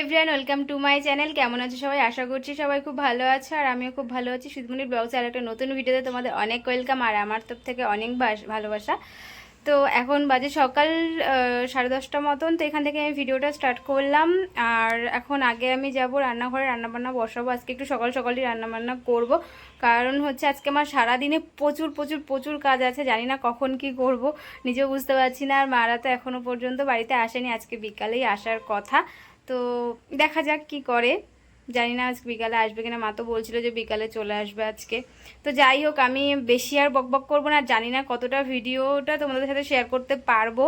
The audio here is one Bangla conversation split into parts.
Everyone welcome to my channel কেমন আছো সবাই? আশা করছি সবাই খুব ভালো আছো আর আমিও খুব ভালো আছি। সুদমনির ব্লগসে আর একটা নতুন ভিডিওতে তোমাদের অনেক ওয়েলকাম আর আমার তরফ থেকে অনেক বাস- ভালোবাসা। তো এখন বাজে সকাল সাড়ে দশটা মতন, তো এখান থেকে আমি ভিডিওটা স্টার্ট করলাম। আর এখন আগে আমি যাব রান্নাঘরে, রান্নাবান্না বসাবো। আজকে একটু সকাল সকালই রান্নাবান্না করব। কারণ হচ্ছে আজকে আমার সারাদিনে প্রচুর প্রচুর প্রচুর কাজ আছে। জানি না কখন কি করব, নিজেও বুঝতে পারছি না। আর মারা তো এখনও পর্যন্ত বাড়িতে আসেনি। আজকে বিকালেই আসার কথা। তো দেখা যাক কি করে। জানি না আজকে বিকালে আসবে কিনা, মা তো বলছিল যে বিকালে চলে আসবে আজকে। তো যাই হোক, আমি বেশি আর বক বক করব না, জানি না কতটা ভিডিওটা তোমাদের সাথে শেয়ার করতে পারব।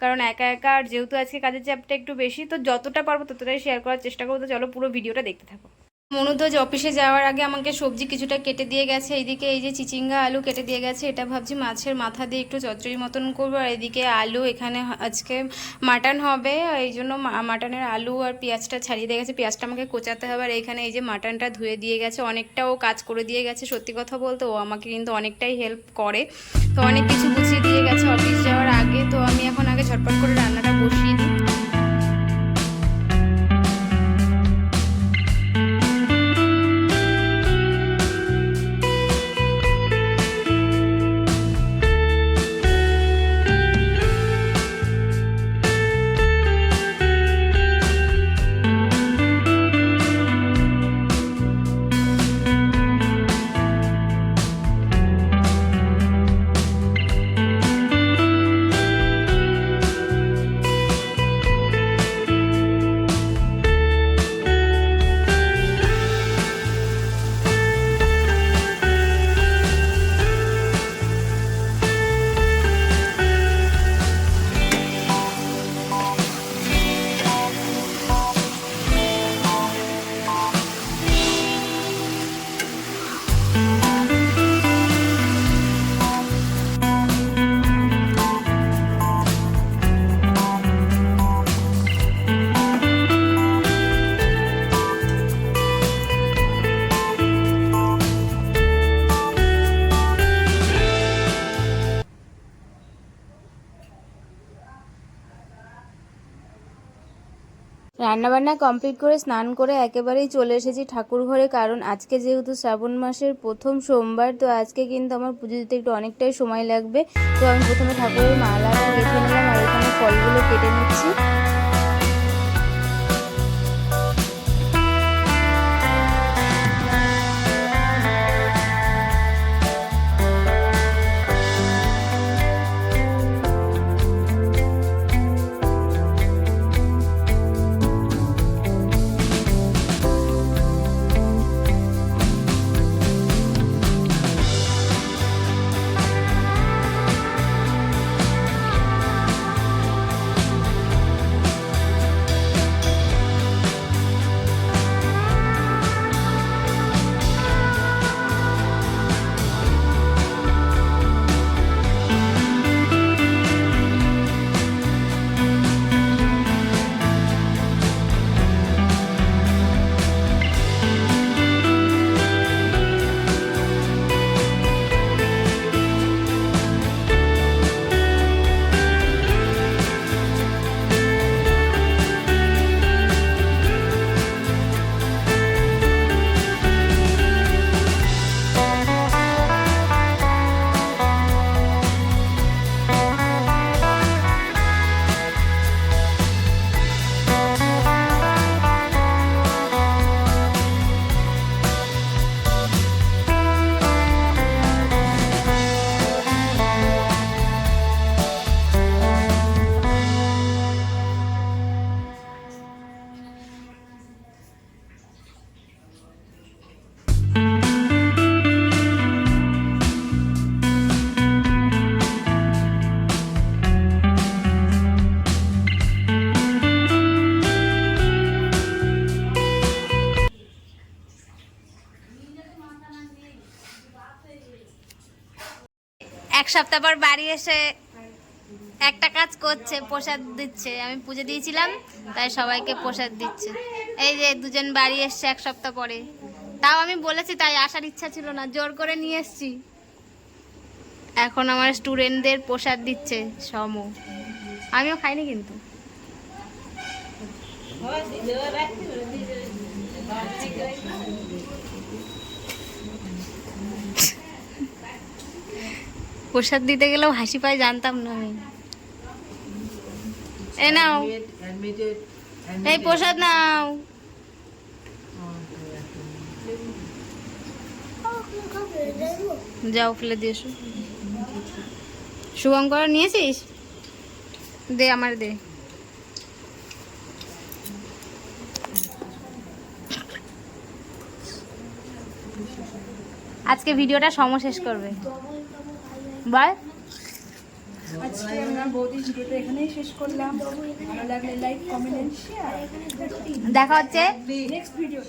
কারণ একা একা আর যেহেতু আজকে কাজের চাপটা একটু বেশি, তো যতটা পারব ততটাই শেয়ার করার চেষ্টা করব। তো চলো পুরো ভিডিওটা দেখতে থাকো। মনুধ্বজ অফিসে যাওয়ার আগে আমাকে সবজি কিছুটা কেটে দিয়ে গেছে। এইদিকে এই যে চিচিঙ্গা আলু কেটে দিয়ে গেছে, এটা ভাবছি মাছের মাথা দিয়ে একটু চচ্চড়ি মতন করব। আর এদিকে আলু এখানে আজকে মাটন হবে, এই জন্য মাটনের আলু আর পেঁয়াজটা ছাড়িয়ে দিয়ে গেছে। পেঁয়াজটা আমাকে কোচাতে হবে, আর এখানে এই যে মাটনটা ধুয়ে দিয়ে গেছে অনেকটা ও কাজ করে দিয়ে গেছে সত্যি কথা বলতে। ও আমাকে কিন্তু অনেকটাই হেল্প করে। তো অনেক কিছু গুছিয়ে দিয়ে গেছে অফিস যাওয়ার আগে। তো আমি এখন আগে ঝটপট করে রান্নাটা রান্নাবান্না কমপ্লিট করে স্নান করে একেবারেই চলে এসেছি ঠাকুর ঘরে, কারণ আজকে যেহেতু শ্রাবণ মাসের প্রথম সোমবার, তো আজকে কিন্তু আমার পুজো দিতে একটু অনেকটাই সময় লাগবে। তো আমি প্রথমে ঠাকুরের মালা এক সপ্তাহ পর বাড়ি এসে একটা কাজ করছে, প্রসাদ দিচ্ছে। আমি পুজো দিয়েছিলাম, তাই সবাইকে প্রসাদ দিচ্ছে। এই যে দুজন বাড়ি এসছে এক সপ্তাহ পরে। তাও আমি বলেছি, তাই আসার ইচ্ছা ছিল না, জোর করে নিয়ে এসছি। এখন আমার স্টুডেন্টদের প্রসাদ দিচ্ছে, সম। আমিও খাইনি কিন্তু। প্রসাদ দিতে গেলেও হাসি পায় জানতাম না আমি। এ নাও। এই প্রসাদ নাও। যাও ফেলে দিয়ে এসো। শুভঙ্কর নিয়েছিস? দে আমার দে। আজকে ভিডিওটা সম শেষ করবে। বল আজকে আমরা বৌদি ভিডিওটা এখানেই শেষ করলাম। ভালো লাগলে লাইক কমেন্ট শেয়ার দেখা হচ্ছে। Next video